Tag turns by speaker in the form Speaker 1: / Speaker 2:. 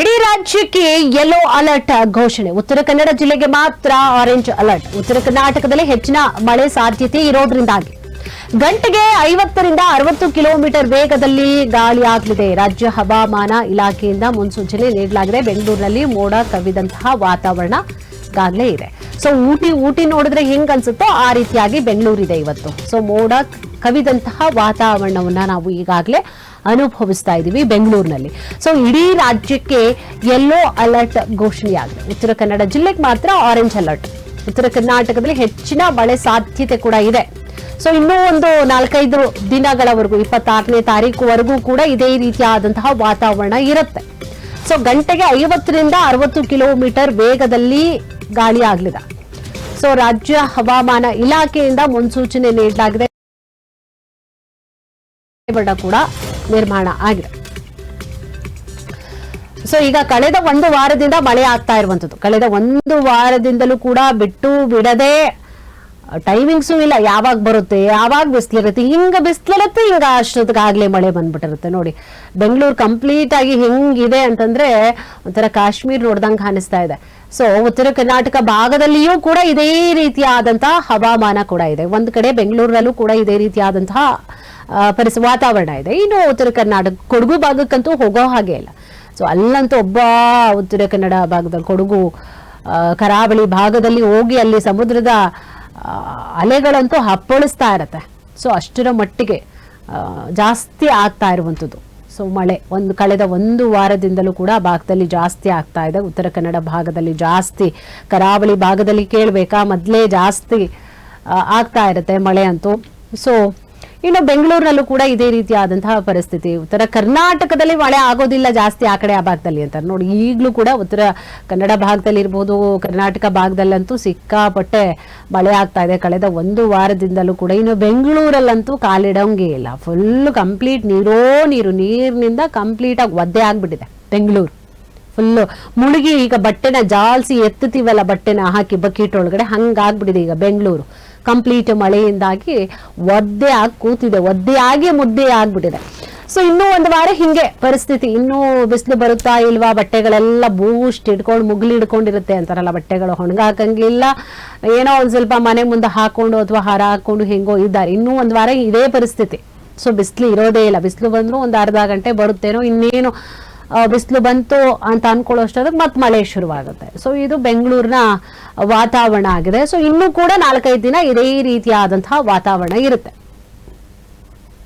Speaker 1: ಇಡೀ ರಾಜ್ಯಕ್ಕೆ yellow alert ಘೋಷಣೆ. ಉತ್ತರ ಕನ್ನಡ ಜಿಲ್ಲೆಗೆ ಮಾತ್ರ ಆರೆಂಜ್ ಅಲರ್ಟ್ ಉತ್ತರ ಕರ್ನಾಟಕದಲ್ಲಿ ಹೆಚ್ಚಿನ ಮಳೆ ಸಾಧ್ಯತೆ ಇರೋದ್ರಿಂದಾಗಿ. ಗಂಟೆಗೆ ಐವತ್ತರಿಂದ ಅರವತ್ತು ಕಿಲೋಮೀಟರ್ ವೇಗದಲ್ಲಿ ಗಾಳಿ ಆಗಲಿದೆ. ರಾಜ್ಯ ಹವಾಮಾನ ಇಲಾಖೆಯಿಂದ ಮುನ್ಸೂಚನೆ ನೀಡಲಾಗಿದೆ. ಬೆಂಗಳೂರಿನಲ್ಲಿ ಮೋಡ ಕವಿದಂತಹ ವಾತಾವರಣ ಈಗಾಗಲೇ ಇದೆ. ಸೊ ಊಟಿ ಊಟಿ ನೋಡಿದ್ರೆ ಹೆಂಗ್ ಅನ್ಸುತ್ತೋ ಆ ರೀತಿಯಾಗಿ ಬೆಂಗಳೂರಿದೆ ಇವತ್ತು. ಸೊ ಮೋಡ ಕವಿದಂತಹ ವಾತಾವರಣವನ್ನ ನಾವು ಈಗಾಗಲೇ ಅನುಭವಿಸ್ತಾ ಇದ್ದೀವಿ ಬೆಂಗಳೂರಿನಲ್ಲಿ. ಸೊ ಇಡೀ ರಾಜ್ಯಕ್ಕೆ ಯೆಲ್ಲೋ ಅಲರ್ಟ್ ಘೋಷಣೆಯಾಗಿದೆ. ಉತ್ತರ ಕನ್ನಡ ಜಿಲ್ಲೆಗೆ ಮಾತ್ರ ಆರೆಂಜ್ ಅಲರ್ಟ್ ಉತ್ತರ ಕರ್ನಾಟಕದಲ್ಲಿ ಹೆಚ್ಚಿನ ಮಳೆ ಸಾಧ್ಯತೆ ಕೂಡ ಇದೆ. ಸೊ ಇನ್ನೂ ಒಂದು ನಾಲ್ಕೈದು ದಿನಗಳವರೆಗೂ, ಇಪ್ಪತ್ತಾರನೇ ತಾರೀಕುವರೆಗೂ ಕೂಡ ಇದೇ ರೀತಿಯಾದಂತಹ ವಾತಾವರಣ ಇರುತ್ತೆ. ಸೊ ಗಂಟೆಗೆ ಐವತ್ತರಿಂದ ಅರವತ್ತು ಕಿಲೋಮೀಟರ್ ವೇಗದಲ್ಲಿ ಗಾಳಿ ಆಗಲಿದೆ ಸೊ ರಾಜ್ಯ ಹವಾಮಾನ ಇಲಾಖೆಯಿಂದ ಮುನ್ಸೂಚನೆ ನೀಡಲಾಗಿದೆ. ವಾತಾವರಣ ಕೂಡ ನಿರ್ಮಾಣ ಆಗಿದೆ. ಸೊ ಈಗ ಕಳೆದ ಒಂದು ವಾರದಿಂದ ಮಳೆ ಆಗ್ತಾ ಇರುವಂತದ್ದು. ಕಳೆದ ಒಂದು ವಾರದಿಂದಲೂ ಕೂಡ ಬಿಟ್ಟು ಬಿಡದೆ ಟೈಮಿಂಗ್ಸು ಇಲ್ಲ. ಯಾವಾಗ ಬರುತ್ತೆ, ಯಾವಾಗ ಬಿಸಿಲಿರುತ್ತೆ, ಹಿಂಗ ಬಿಸಿಲಿರುತ್ತೆ, ಹಿಂಗ ಅಷ್ಟೊತ್ತಿಗಾಗಲೇ ಮಳೆ ಬಂದ್ಬಿಟ್ಟಿರುತ್ತೆ. ನೋಡಿ, ಬೆಂಗಳೂರು ಕಂಪ್ಲೀಟ್ ಆಗಿ ಹೆಂಗಿದೆ ಅಂತಂದ್ರೆ ಒಂಥರ ಕಾಶ್ಮೀರ್ ನೋಡ್ದಂಗೆ ಕಾಣಿಸ್ತಾ ಇದೆ. ಸೊ ಉತ್ತರ ಕರ್ನಾಟಕ ಭಾಗದಲ್ಲಿಯೂ ಕೂಡ ಇದೇ ರೀತಿಯಾದಂತಹ ಹವಾಮಾನ ಕೂಡ ಇದೆ. ಒಂದು ಕಡೆ ಬೆಂಗಳೂರಲ್ಲೂ ಕೂಡ ಇದೇ ರೀತಿಯಾದಂತಹ ಪರಿಸ ವಾತಾವರಣ ಇದೆ. ಇನ್ನು ಉತ್ತರ ಕರ್ನಾಟಕ, ಕೊಡಗು ಭಾಗಕ್ಕಂತೂ ಹೋಗೋ ಹಾಗೆ ಇಲ್ಲ. ಸೊ ಅಲ್ಲಂತೂ ಒಬ್ಬ ಉತ್ತರ ಕನ್ನಡ ಭಾಗದಲ್ಲಿ ಕೊಡಗು ಕರಾವಳಿ ಭಾಗದಲ್ಲಿ ಹೋಗಿ ಅಲ್ಲಿ ಸಮುದ್ರದ ಅಲೆಗಳಂತೂ ಹಪ್ಪಳಿಸ್ತಾ ಇರತ್ತೆ. ಸೊ ಅಷ್ಟರ ಮಟ್ಟಿಗೆ ಜಾಸ್ತಿ ಆಗ್ತಾ ಇರುವಂಥದ್ದು ಸೊ ಮಳೆ ಒಂದು ಕಳೆದ ಒಂದು ವಾರದಿಂದಲೂ ಕೂಡ ಭಾಗದಲ್ಲಿ ಜಾಸ್ತಿ ಆಗ್ತಾ ಇದೆ. ಉತ್ತರ ಕನ್ನಡ ಭಾಗದಲ್ಲಿ ಜಾಸ್ತಿ, ಕರಾವಳಿ ಭಾಗದಲ್ಲಿ ಕೇಳಬೇಕಾ? ಮೊದಲೇ ಜಾಸ್ತಿ ಆಗ್ತಾ ಇರುತ್ತೆ ಮಳೆ ಅಂತೂ. ಸೊ ಇನ್ನು ಬೆಂಗಳೂರಿನಲ್ಲೂ ಕೂಡ ಇದೇ ರೀತಿಯಾದಂತಹ ಪರಿಸ್ಥಿತಿ. ಉತ್ತರ ಕರ್ನಾಟಕದಲ್ಲಿ ಮಳೆ ಆಗೋದಿಲ್ಲ ಜಾಸ್ತಿ ಆ ಕಡೆ ಆ ಭಾಗದಲ್ಲಿ ಅಂತ. ನೋಡಿ, ಈಗಲೂ ಕೂಡ ಉತ್ತರ ಕನ್ನಡ ಭಾಗದಲ್ಲಿ ಇರ್ಬೋದು, ಕರ್ನಾಟಕ ಭಾಗದಲ್ಲಂತೂ ಸಿಕ್ಕಾಪಟ್ಟೆ ಮಳೆ ಆಗ್ತಾ ಇದೆ. ಕಳೆದ ಒಂದು ವಾರದಿಂದಲೂ ಕೂಡ ಇನ್ನು ಬೆಂಗಳೂರಲ್ಲಂತೂ ಕಾಲಿಡೋಂಗೆ ಇಲ್ಲ. ಫುಲ್ ಕಂಪ್ಲೀಟ್ ನೀರೋ ನೀರು, ನೀರಿನಿಂದ ಕಂಪ್ಲೀಟ್ ಆಗಿ ಒದ್ದೆ ಆಗ್ಬಿಟ್ಟಿದೆ ಬೆಂಗಳೂರು. ಫುಲ್ಲು ಮುಳುಗಿ ಈಗ ಬಟ್ಟೆನ ಜಾಲ್ಸಿ ಎತ್ತುತ್ತೀವಲ್ಲ, ಬಟ್ಟೆನ ಹಾಕಿ ಬಕೀಟ್ ಒಳಗಡೆ ಹಂಗಾಗ್ಬಿಟ್ಟಿದೆ ಈಗ ಬೆಂಗಳೂರು. ಕಂಪ್ಲೀಟ್ ಮಳೆಯಿಂದಾಗಿ ಒದ್ದೆ ಆಗಿ, ಕೂತಿದೆ. ಒದ್ದೆ ಆಗಿ ಮುದ್ದೆ ಆಗ್ಬಿಟ್ಟಿದೆ. ಸೊ ಇನ್ನೂ ಒಂದು ವಾರ ಹಿಂಗೆ ಪರಿಸ್ಥಿತಿ. ಇನ್ನೂ ಬಿಸಿಲು ಬರುತ್ತಾ ಇಲ್ವಾ? ಬಟ್ಟೆಗಳೆಲ್ಲ ಬೂಸ್ಟ್ ಇಟ್ಕೊಂಡು ಮುಗ್ಲಿ ಇಡ್ಕೊಂಡಿರುತ್ತೆ ಅಂತಾರಲ್ಲ ಬಟ್ಟೆಗಳು. ಒಣಗಾಕಂಗಿಲ್ಲ. ಏನೋ ಒಂದು ಸ್ವಲ್ಪ ಮನೆ ಮುಂದೆ ಹಾಕೊಂಡು ಅಥವಾ ಹಾರ ಹಾಕೊಂಡು ಹೆಂಗೋ ಇದ್ದಾರೆ. ಇನ್ನೂ ಒಂದು ವಾರ ಇದೇ ಪರಿಸ್ಥಿತಿ. ಸೊ ಬಿಸಿಲು ಇರೋದೇ ಇಲ್ಲ. ಬಿಸಿಲು ಬಂದರೂ ಒಂದು ಅರ್ಧ ಗಂಟೆ ಬರುತ್ತೇನೋ ಇನ್ನೇನು ಬಿಸಿಲು ಬಂತು ಅಂತ ಅನ್ಕೊಳ್ಳೋ ಅಷ್ಟೊತ್ತಿಗೆ ಮತ್ತೆ ಮಳೆ ಶುರುವಾಗುತ್ತೆ. ಸೊ ಇದು ಬೆಂಗಳೂರಿನ ವಾತಾವರಣ ಆಗಿದೆ. ಸೊ ಇನ್ನೂ ಕೂಡ ನಾಲ್ಕೈದು ದಿನ ಇದೇ ರೀತಿಯಾದಂತಹ ವಾತಾವರಣ ಇರುತ್ತೆ.